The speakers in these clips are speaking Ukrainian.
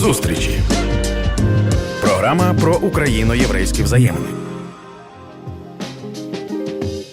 Зустрічі. Програма про україно-єврейські взаємини.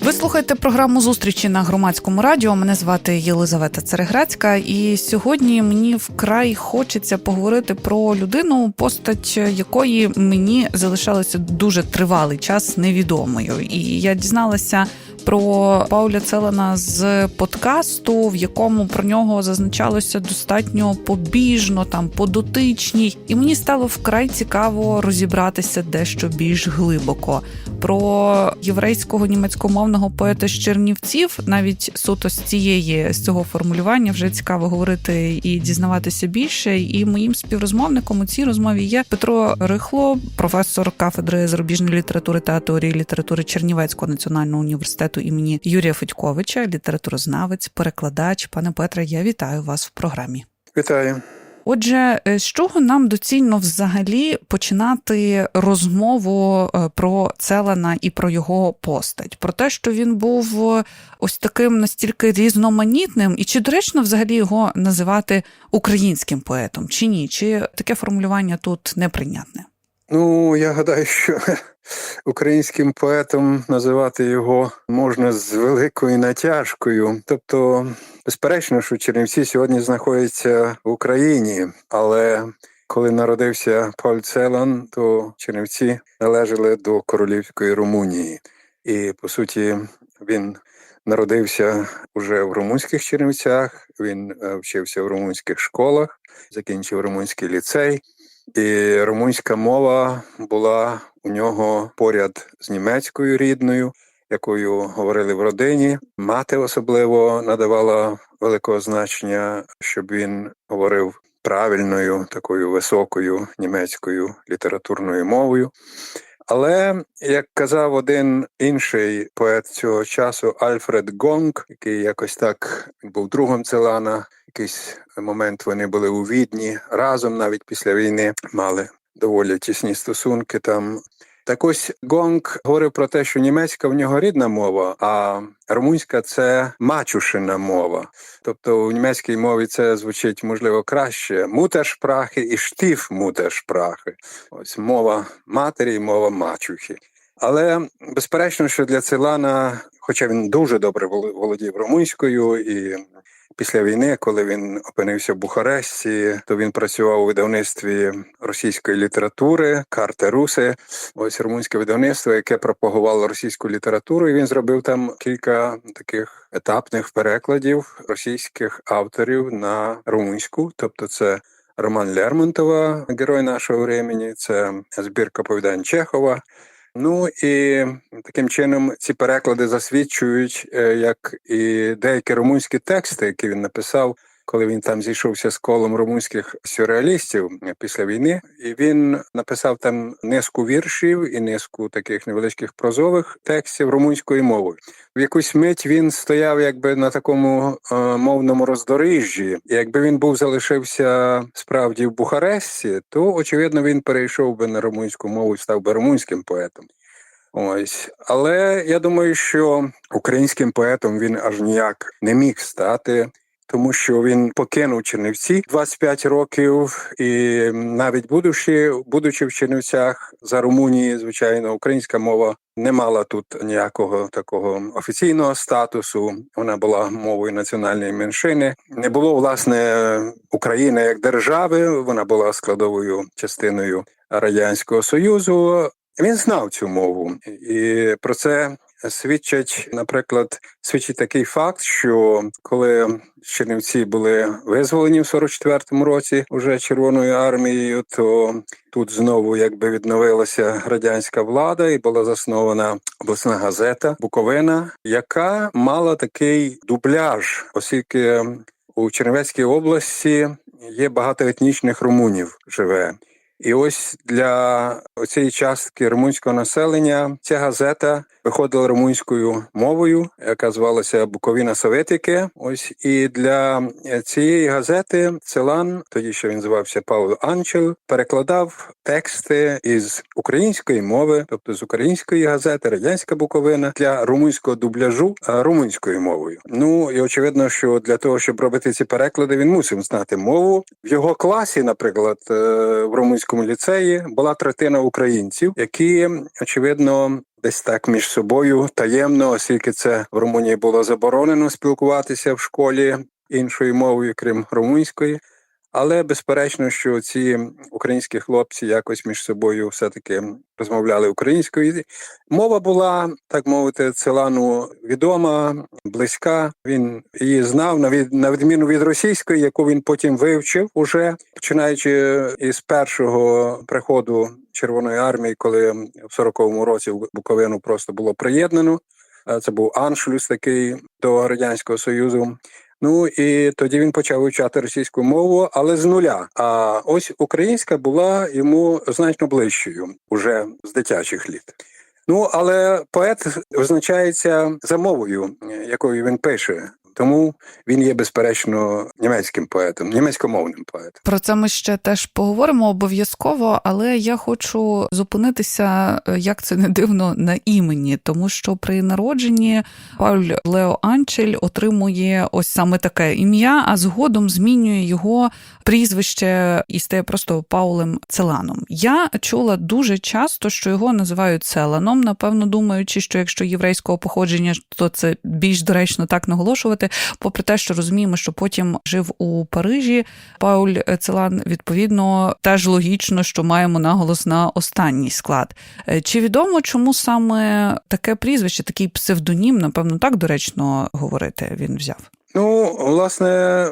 Ви слухаєте програму зустрічі на громадському радіо. Мене звати Єлизавета Цереграцька, і сьогодні мені вкрай хочеться поговорити про людину, постать якої мені залишалося дуже тривалий час невідомою. І я дізналася. Про Пауля Целена з подкасту, в якому про нього зазначалося достатньо побіжно, там по дотичній, і мені стало вкрай цікаво розібратися дещо більш глибоко про єврейського німецькомовного поета з Чернівців. Навіть суто з цієї з цього формулювання вже цікаво говорити і дізнаватися більше. І моїм співрозмовником у цій розмові є Петро Рихло, професор кафедри зарубіжної літератури та теорії літератури Чернівецького національного університету імені Юрія Федьковича, літературознавець, перекладач. Пане Петре, я вітаю вас в програмі. Вітаю. Отже, е, з чого нам доцільно взагалі починати розмову е, про Целена і про його постать? Про те, що він був е, ось таким настільки різноманітним, і чи доречно взагалі його називати українським поетом, чи ні? Чи таке формулювання тут неприйнятне? Ну, я гадаю, що українським поетом називати його можна з великою натяжкою. Тобто, безперечно, що Чернівці сьогодні знаходяться в Україні, але коли народився Поль Целан, то Чернівці належали до королівської Румунії, і по суті він. Народився уже в румунських Чернівцях. Він е, вчився в румунських школах, закінчив румунський ліцей, і румунська мова була у нього поряд з німецькою рідною, якою говорили в родині. Мати особливо надавала великого значення, щоб він говорив правильною, такою високою німецькою літературною мовою. Але як казав один інший поет цього часу Альфред Гонг, який якось так був другом Целана, якийсь момент вони були у відні разом, навіть після війни мали доволі тісні стосунки там. Так ось Гонг говорив про те, що німецька в нього рідна мова, а румунська це мачушина мова. Тобто у німецькій мові це звучить можливо краще мутершпрахи і штіф мутершпрахи. Ось мова матері і мова мачухи. Але безперечно, що для Целана, хоча він дуже добре володів румунською і Після війни, коли він опинився в Бухаресті, то він працював у видавництві російської літератури карти Руси. Ось румунське видавництво, яке пропагувало російську літературу. і Він зробив там кілька таких етапних перекладів російських авторів на румунську, тобто це. Роман Лермонтова, герой нашого времени, це збірка повідань Чехова. Ну і таким чином ці переклади засвідчують, е, як і деякі румунські тексти, які він написав, коли він там зійшовся з колом румунських сюрреалістів після війни, і він написав там низку віршів і низку таких невеличких прозових текстів румунською мовою. В якусь мить він стояв якби на такому е, мовному роздоріжжі. Якби він був залишився справді в Бухаресті, то очевидно він перейшов би на румунську мову і став би румунським поетом. Ось, але я думаю, що українським поетом він аж ніяк не міг стати тому що він покинув Чернівці 25 років, і навіть будучи, будучи в Чернівцях за Румунії, звичайно, українська мова не мала тут ніякого такого офіційного статусу. Вона була мовою національної меншини. Не було власне України як держави. Вона була складовою частиною радянського союзу. Він знав цю мову, і про це свідчать, наприклад, свідчить такий факт, що коли Чернівці були визволені в 44-му році уже Червоною армією, то тут знову якби відновилася радянська влада і була заснована обласна газета Буковина, яка мала такий дубляж, оскільки у Чернівецькій області є багато етнічних румунів живе. І ось для цієї частки румунського населення ця газета виходила румунською мовою, яка звалася Буковина Советики. Ось і для цієї газети Целан, тоді ще він звався Павло Анчел, перекладав тексти із української мови, тобто з української газети, радянська Буковина для румунського дубляжу румунською мовою. Ну і очевидно, що для того, щоб робити ці переклади, він мусив знати мову. В його класі, наприклад, е, в румунському ліцеї була третина українців, які очевидно. Десь так між собою таємно, оскільки це в Румунії було заборонено спілкуватися в школі іншою мовою, крім румунської. Але безперечно, що ці українські хлопці якось між собою все-таки розмовляли українською. Мова була, так мовити, Целану відома, близька. Він її знав на від на відміну від російської, яку він потім вивчив, уже починаючи із першого приходу Червоної армії, коли в 40-му році Буковину просто було приєднано. Е, Це був аншлюс такий до радянського союзу. Ну і тоді він почав вивчати російську мову, але з нуля. А ось українська була йому значно ближчою уже з дитячих літ. Ну але поет визначається за мовою, якою він пише. Тому він є безперечно німецьким поетом, німецькомовним поетом. Про це ми ще теж поговоримо обов'язково, але я хочу зупинитися, е, як це не дивно, на імені, тому що при народженні Пауль Лео Анчель отримує ось саме таке ім'я, а згодом змінює його прізвище і стає просто Паулем Целаном. Я чула дуже часто, що його називають Целаном, напевно, думаючи, що якщо єврейського походження, то це більш доречно так наголошувати. Попри те, що розуміємо, що потім жив у Парижі, Пауль Целан, відповідно, теж логічно, що маємо наголос на останній склад. Е, Чи відомо, чому саме таке прізвище, такий псевдонім, напевно, так доречно говорити, він взяв? Ну, власне,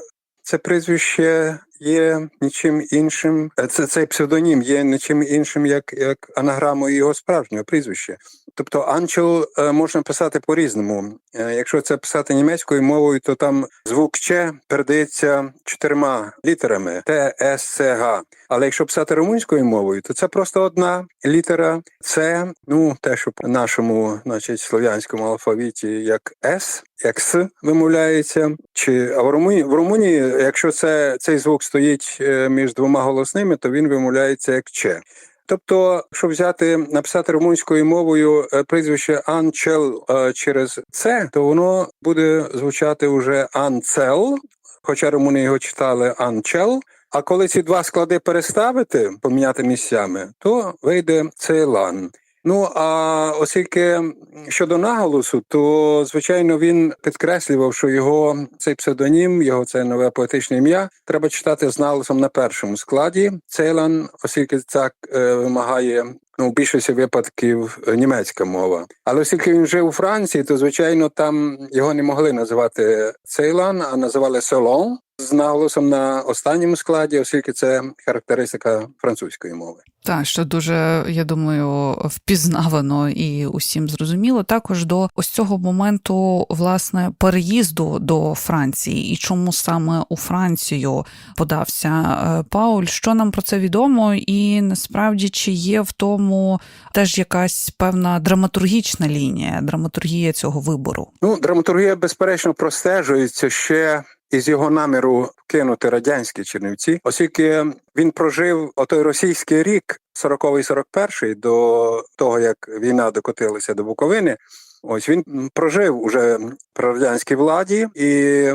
це прізвище є нічим іншим. е, Це цей псевдонім є нічим іншим, як, як анаграмою його справжнього прізвища. Тобто Анчел е, можна писати по-різному. Е, Якщо це писати німецькою мовою, то там звук Ч передається чотирма літерами Т, С, С, Г. Але якщо писати румунською мовою, то це просто одна літера С, ну те, що в нашому, значить, слов'янському алфавіті як С, як С вимовляється. Чи а в Румунії, в Румунії, якщо це цей звук стоїть е, між двома голосними, то він вимовляється як Ч. Тобто, якщо взяти написати румунською мовою е, прізвище Анчел е, через це, то воно буде звучати уже Анцел, хоча румуни його читали Анчел. А коли ці два склади переставити, поміняти місцями, то вийде Цейлан. Ну а оскільки щодо наголосу, то звичайно він підкреслював, що його цей псевдонім, його це нове поетичне ім'я, треба читати з наголосом на першому складі. Цейлан, оскільки так е, вимагає. Ну, в більшості випадків е, німецька мова. Але оскільки він жив у Франції, то звичайно там його не могли називати Цейлан, а називали Селон з наголосом на останньому складі, оскільки це характеристика французької мови. Так, що дуже, я думаю, впізнавано і усім зрозуміло. Також до ось цього моменту власне переїзду до Франції і чому саме у Францію подався е, Пауль. Що нам про це відомо, і насправді чи є в тому теж якась певна драматургічна лінія, драматургія цього вибору? Ну, драматургія, безперечно, простежується ще із його наміру кинути радянські Чернівці, оскільки він прожив отой російський рік, 40-41, до того як війна докотилася до Буковини. Ось він прожив уже при радянській владі, і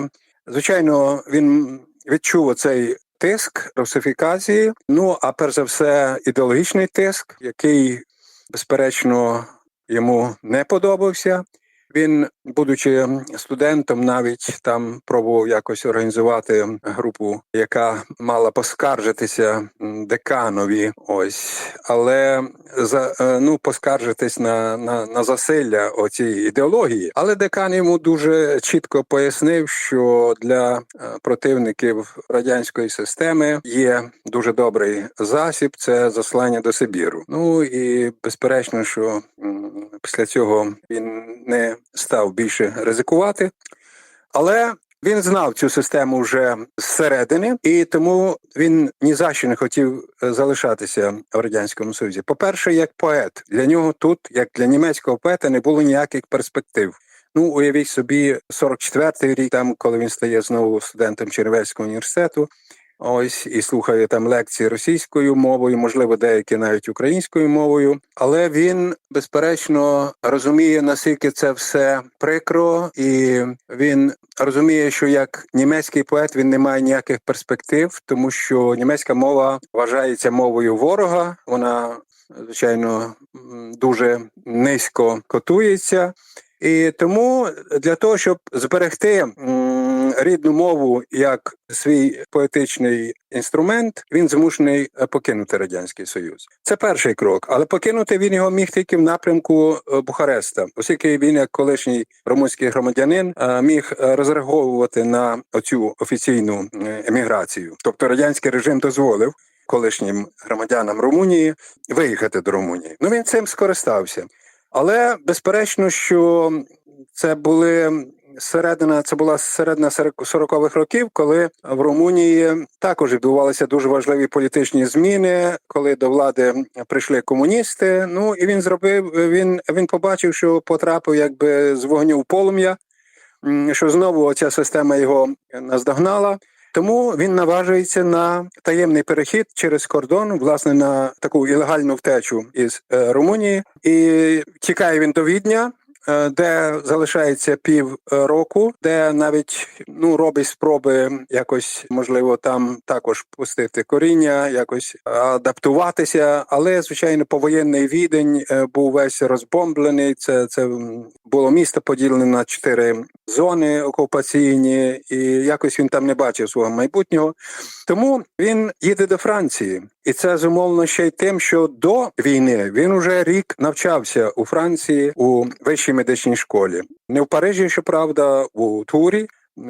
звичайно, він відчув цей тиск русифікації. Ну а перш за все, ідеологічний тиск, який безперечно йому не подобався. Він, будучи студентом, навіть там пробував якось організувати групу, яка мала поскаржитися деканові. Ось, але за е, ну поскаржитись на, на, на засилля оцієї ідеології. Але декан йому дуже чітко пояснив, що для е, противників радянської системи є дуже добрий засіб це заслання до Сибіру. Ну і безперечно, що після цього він не став більше ризикувати. Але Він знав цю систему вже зсередини, і тому він ні за що не хотів е, залишатися в радянському союзі. По-перше, як поет для нього тут, як для німецького поета, не було ніяких перспектив. Ну, уявіть собі, 44-й рік, там, коли він стає знову студентом Черевельського університету. Ось і слухає там лекції російською мовою, можливо, деякі навіть українською мовою. Але він безперечно розуміє, наскільки це все прикро, і він розуміє, що як німецький поет він не має ніяких перспектив, тому що німецька мова вважається мовою ворога. Вона звичайно дуже низько котується. І тому для того, щоб зберегти рідну мову як свій поетичний інструмент, він змушений е, покинути радянський союз. Це перший крок, але покинути він його міг тільки в напрямку е, Бухареста, оскільки він, як колишній румунський громадянин, е, міг розраховувати на оцю офіційну еміграцію. Тобто радянський режим дозволив колишнім громадянам Румунії виїхати до Румунії. Ну він цим скористався. Але безперечно, що це були середина, це була середина 40-х років, коли в Румунії також відбувалися дуже важливі політичні зміни, коли до влади прийшли комуністи. Ну і він зробив. Він він побачив, що потрапив якби з вогню в полум'я, що знову ця система його наздогнала. Тому він наважується на таємний перехід через кордон, власне, на таку ілегальну втечу із е, Румунії, і тікає він до Відня. Е, Де залишається пів е, року, де навіть ну робить спроби якось можливо там також пустити коріння, якось адаптуватися. Але звичайно, повоєнний відень е, був весь розбомблений. Це це було місто поділене на чотири зони окупаційні, і якось він там не бачив свого майбутнього. Тому він їде до Франції, і це зумовлено ще й тим, що до війни він уже рік навчався у Франції у вищій медичній школі, не в Парижі, щоправда, у Турі.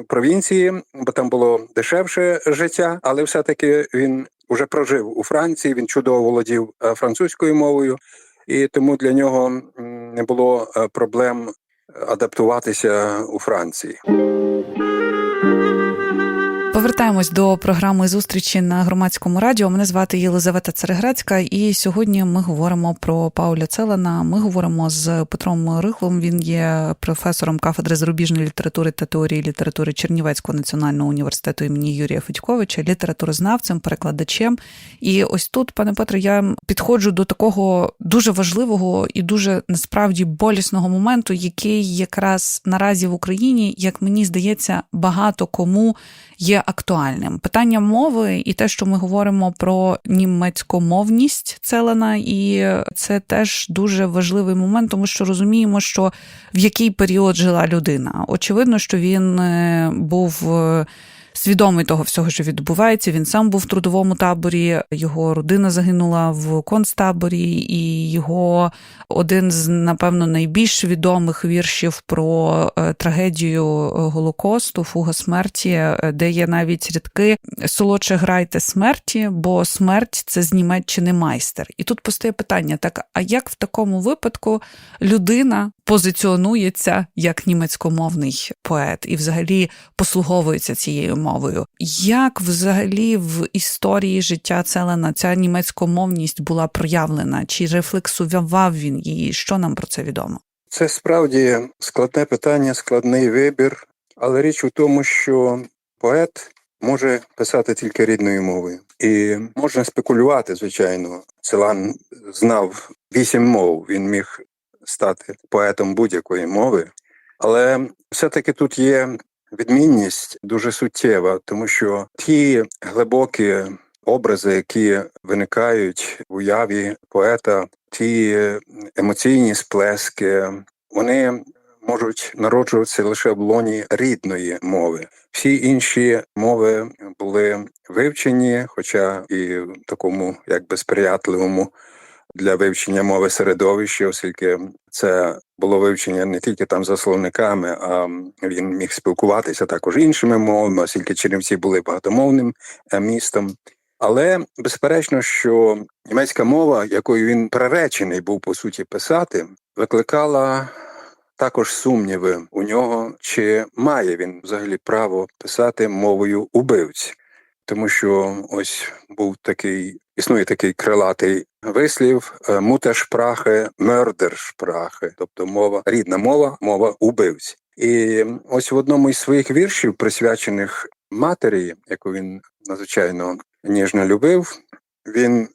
Провінції, бо там було дешевше життя, але все-таки він уже прожив у Франції. Він чудово володів е, французькою мовою, і тому для нього не було е, проблем адаптуватися у Франції. Повертаємось до програми зустрічі на громадському радіо. Мене звати Єлизавета Цереграцька, і сьогодні ми говоримо про Пауля Целена. Ми говоримо з Петром Рихлом. Він є професором кафедри зарубіжної літератури та теорії літератури Чернівецького національного університету імені Юрія Федьковича, літературознавцем, перекладачем. І ось тут, пане Петре, я підходжу до такого дуже важливого і дуже насправді болісного моменту, який якраз наразі в Україні, як мені здається, багато кому є актуальним. Питання мови і те, що ми говоримо про німецькомовність Целена, і це теж дуже важливий момент, тому що розуміємо, що в який період жила людина. Очевидно, що він е, був. Свідомий того всього, що відбувається, він сам був в трудовому таборі, його родина загинула в концтаборі, і його один з, напевно, найбільш відомих віршів про е, трагедію Голокосту, фуга смерті, е, де є навіть рядки солодше грайте смерті, бо смерть це з Німеччини майстер. І тут постає питання: так, а як в такому випадку людина позиціонується як німецькомовний поет і взагалі послуговується цією мовою? Як взагалі в історії життя Целена ця німецькомовність була проявлена? Чи рефлексував він її? Що нам про це відомо? Це справді складне питання, складний вибір, але річ у тому, що поет може писати тільки рідною мовою, і можна спекулювати, звичайно. Целан знав вісім мов. Він міг стати поетом будь-якої мови, але все-таки тут є відмінність дуже суттєва, тому що ті глибокі образи, які виникають в уяві поета, ті емоційні сплески, вони можуть народжуватися лише в лоні рідної мови. Всі інші мови були вивчені, хоча і в такому якби сприятливому для вивчення мови середовища, оскільки це було вивчення не тільки там за словниками, а він міг спілкуватися також іншими мовами, оскільки Чернівці були багатомовним е, містом. Але безперечно, що німецька мова, якою він приречений був по суті писати, викликала також сумніви у нього, чи має він взагалі право писати мовою убивць, тому що ось був такий, існує такий крилатий вислів мутешпрахи, мердершпрахи, тобто мова, рідна мова, мова убивць. І ось в одному із своїх віршів, присвячених матері, яку він надзвичайно ніжно любив. Він е,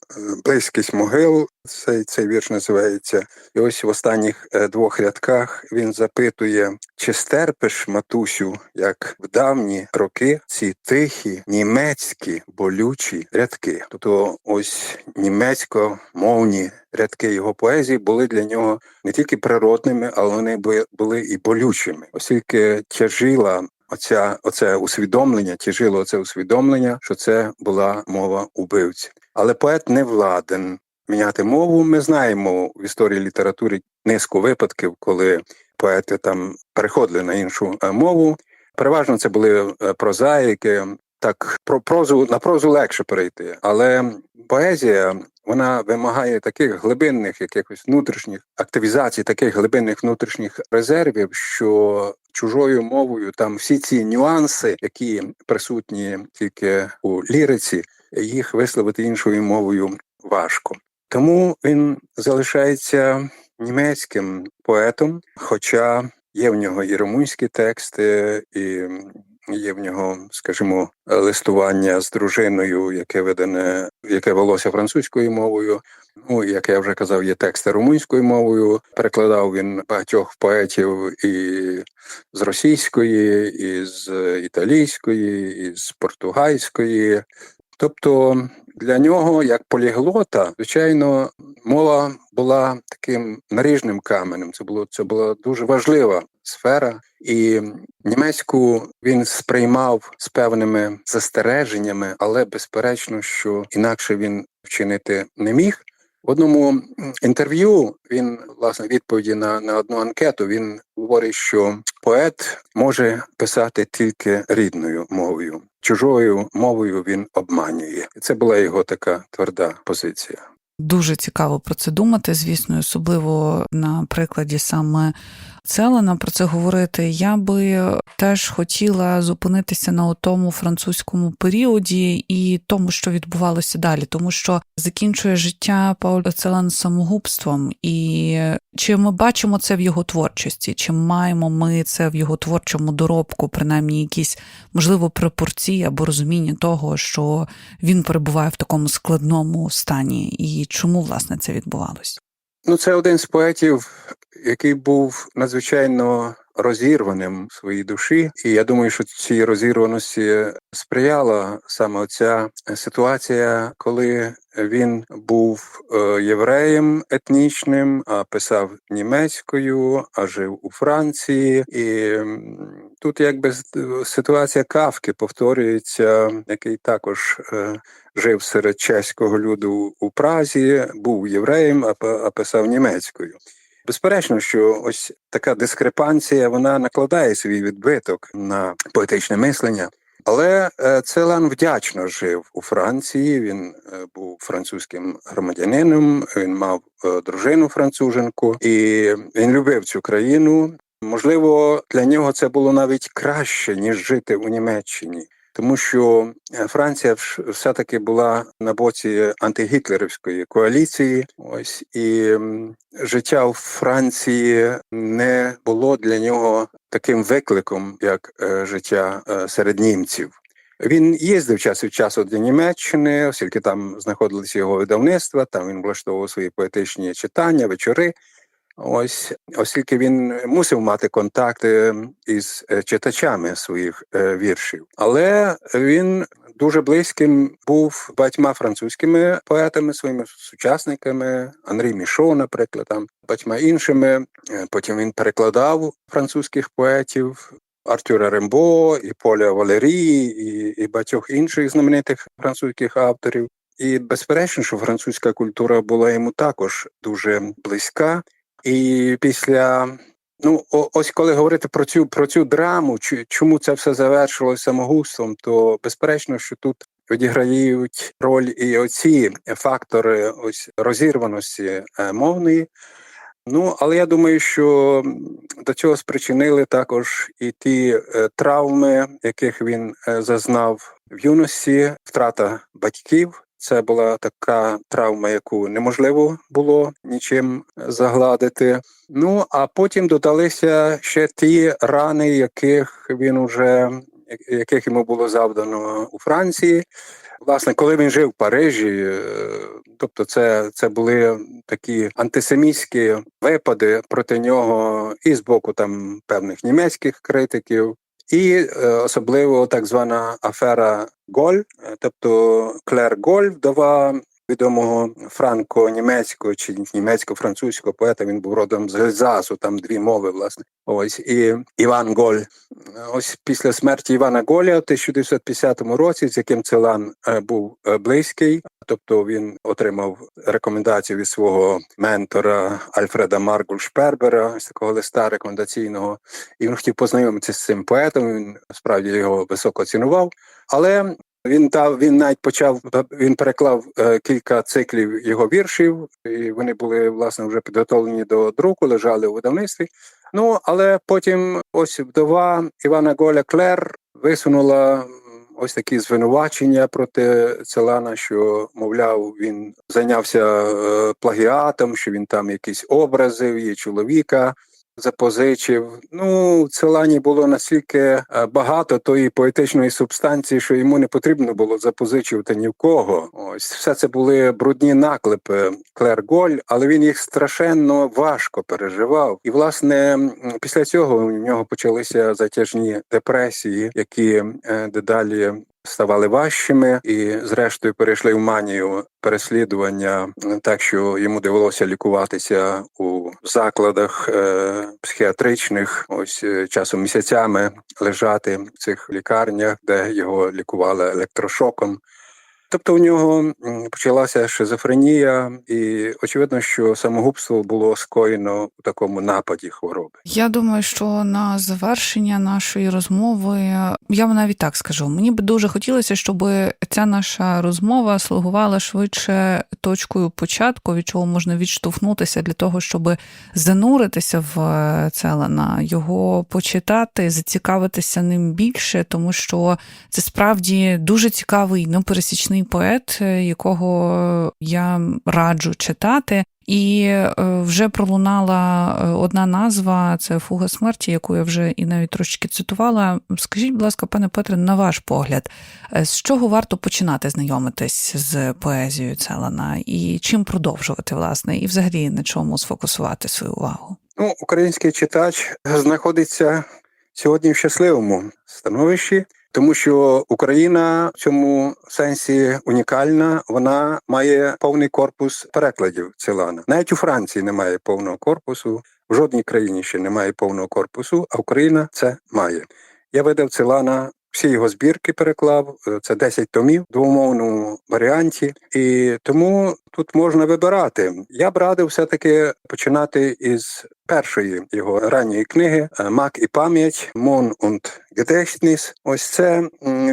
близькість могил, цей, цей вірш називається. І ось в останніх е, двох рядках він запитує, чи стерпиш, матусю, як в давні роки ці тихі, німецькі болючі рядки. Тобто, ось німецько-мовні рядки його поезії були для нього не тільки природними, але вони були і болючими, оскільки тяжила Оця оце усвідомлення, тяжило оце усвідомлення, що це була мова убивці. Але поет не владен міняти мову. Ми знаємо в історії літератури низку випадків, коли поети там переходили на іншу е, мову. Переважно це були е, прозаїки. Так, про прозу на прозу легше перейти, але поезія вона вимагає таких глибинних, якихось внутрішніх активізацій, таких глибинних внутрішніх резервів, що чужою мовою там всі ці нюанси, які присутні тільки у ліриці, їх висловити іншою мовою важко. Тому він залишається німецьким поетом, хоча є в нього і румунські тексти, і Є в нього, скажімо, листування з дружиною, яке видане, яке велося французькою мовою. Ну, як я вже казав, є тексти румунською мовою. Перекладав він багатьох поетів і з російської, і з італійської, і з португальської. Тобто для нього, як поліглота, звичайно, мова була таким наріжним каменем. Це було це була дуже важлива сфера, і німецьку він сприймав з певними застереженнями, але безперечно, що інакше він вчинити не міг. В одному інтерв'ю він власне відповіді на на одну анкету. Він говорить, що поет може писати тільки рідною мовою, чужою мовою він обманює. Це була його така тверда позиція. Дуже цікаво про це думати, звісно, особливо на прикладі саме Целена про це говорити. Я би теж хотіла зупинитися на тому французькому періоді і тому, що відбувалося далі, тому що закінчує життя Пауль Целен самогубством, і чи ми бачимо це в його творчості, чи маємо ми це в його творчому доробку, принаймні якісь можливо пропорції або розуміння того, що він перебуває в такому складному стані, і чому власне це відбувалось? Ну, це один з поетів, який був надзвичайно розірваним в своїй душі, і я думаю, що цій розірваності сприяла саме ця ситуація, коли він був е, євреєм етнічним, а писав німецькою, а жив у Франції, і тут якби ситуація Кавки повторюється, який також е, жив серед чеського люду у Празі, був євреєм, а писав німецькою. Безперечно, що ось така дискрепанція вона накладає свій відбиток на поетичне мислення. Але е, Целан вдячно жив у Франції. Він е, був французьким громадянином. Він мав е, дружину француженку, і він любив цю країну. Можливо, для нього це було навіть краще ніж жити у Німеччині тому що е, Франція все таки була на боці антигітлерівської коаліції. Ось і життя в Франції не було для нього таким викликом, як е, життя е, серед німців. Він їздив час від часу до Німеччини, оскільки там знаходилися його видавництва. Там він влаштовував свої поетичні читання, вечори. Ось, оскільки він мусив мати контакти із е, читачами своїх е, віршів, але він дуже близьким був батьма французькими поетами, своїми сучасниками, Анрі Мішо, наприклад, там батьма іншими. Е, потім він перекладав французьких поетів. Артюра Рембо, і Поля Валерії, і і багатьох інших знаменитих французьких авторів. І безперечно, що французька культура була йому також дуже близька. І після ну ось коли говорити про цю про цю драму, чому це все завершилося самогубством, то безперечно, що тут відіграють роль і оці фактори ось розірваності е, мовної. Ну, але я думаю, що до цього спричинили також і ті е, травми, яких він е, зазнав в юності, втрата батьків. Це була така травма, яку неможливо було нічим загладити. Ну а потім додалися ще ті рани, яких він уже яких йому було завдано у Франції. Власне, коли він жив в Парижі, е, тобто це, це були такі антисемітські випади проти нього і з боку там певних німецьких критиків, і е, особливо так звана афера Голь, е, тобто Клер Голь, вдова відомого франко-німецького чи німецько-французького поета. Він був родом з Гельзасу, там дві мови, власне. Ось і Іван Голь. Ось після смерті Івана Голя в 1950 році, з яким Целан е, був е, близький, тобто він отримав рекомендацію від свого ментора Альфреда Маргуль Шпербера, з такого листа рекомендаційного, і він хотів познайомитися з цим поетом. Він справді його високо цінував, але він дав він навіть почав він переклав е, кілька циклів його віршів, і вони були власне вже підготовлені до друку, лежали у видавництві. Ну але потім ось вдова Івана Голя Клер висунула ось такі звинувачення проти Целана, що мовляв, він зайнявся е, плагіатом, що він там якісь образи її чоловіка запозичив. Ну, в Целані було настільки е, багато тої поетичної субстанції, що йому не потрібно було запозичувати ні в кого. Ось все це були брудні наклепи Клер Голь, але він їх страшенно важко переживав. І власне після цього у нього почалися затяжні депресії, які е, дедалі ставали важчими і, зрештою, перейшли в манію переслідування, так що йому довелося лікуватися у закладах е, психіатричних, ось е, часом місяцями лежати в цих лікарнях, де його лікували електрошоком. Тобто у нього почалася шизофренія, і очевидно, що самогубство було скоєно у такому нападі хвороби. Я думаю, що на завершення нашої розмови я навіть так скажу. Мені б дуже хотілося, щоб ця наша розмова слугувала швидше точкою початку, від чого можна відштовхнутися для того, щоб зануритися в Целена, його почитати, зацікавитися ним більше, тому що це справді дуже цікавий, непересічний поет, якого я раджу читати. І е, вже пролунала е, одна назва це фуга смерті, яку я вже і навіть трошки цитувала. Скажіть, будь ласка, пане Петре, на ваш погляд, е, з чого варто починати знайомитись з поезією Целана і чим продовжувати, власне, і взагалі на чому сфокусувати свою увагу? Ну, український читач знаходиться сьогодні в щасливому становищі, тому що Україна в цьому сенсі унікальна. Вона має повний корпус перекладів Целана. Навіть у Франції немає повного корпусу, в жодній країні ще немає повного корпусу, а Україна це має. Я видав Целана. Всі його збірки переклав. Це 10 томів в двомовному варіанті, і тому тут можна вибирати. Я б радив все-таки починати із першої його ранньої книги Мак і пам'ять Мон und Gedächtnis». Ось це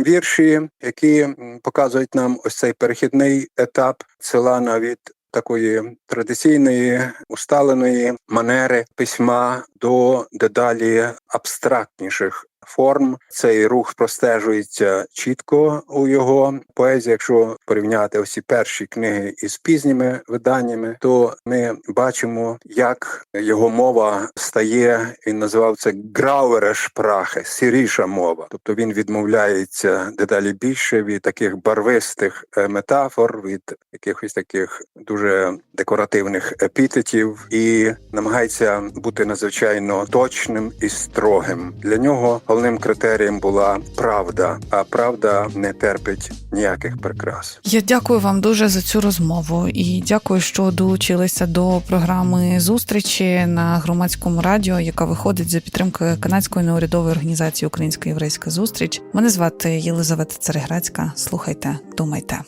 вірші, які показують нам ось цей перехідний етап Целана від такої традиційної усталеної манери письма до дедалі абстрактніших форм. Цей рух простежується чітко у його поезії. Якщо порівняти всі перші книги із пізніми виданнями, то ми бачимо, як його мова стає. Він називав це грауерешпрахе, сіріша мова. Тобто він відмовляється дедалі більше від таких барвистих е, метафор, від якихось таких дуже декоративних епітетів і намагається бути надзвичайно точним і строгим. Для нього головним критерієм була правда, а правда не терпить ніяких прикрас. Я дякую вам дуже за цю розмову і дякую, що долучилися до програми зустрічі на громадському радіо, яка виходить за підтримкою канадської неурядової організації Українська єврейська зустріч. Мене звати Єлизавета Цареграцька. Слухайте, думайте.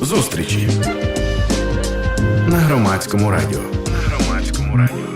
Зустрічі на громадському радіо. На громадському радіо.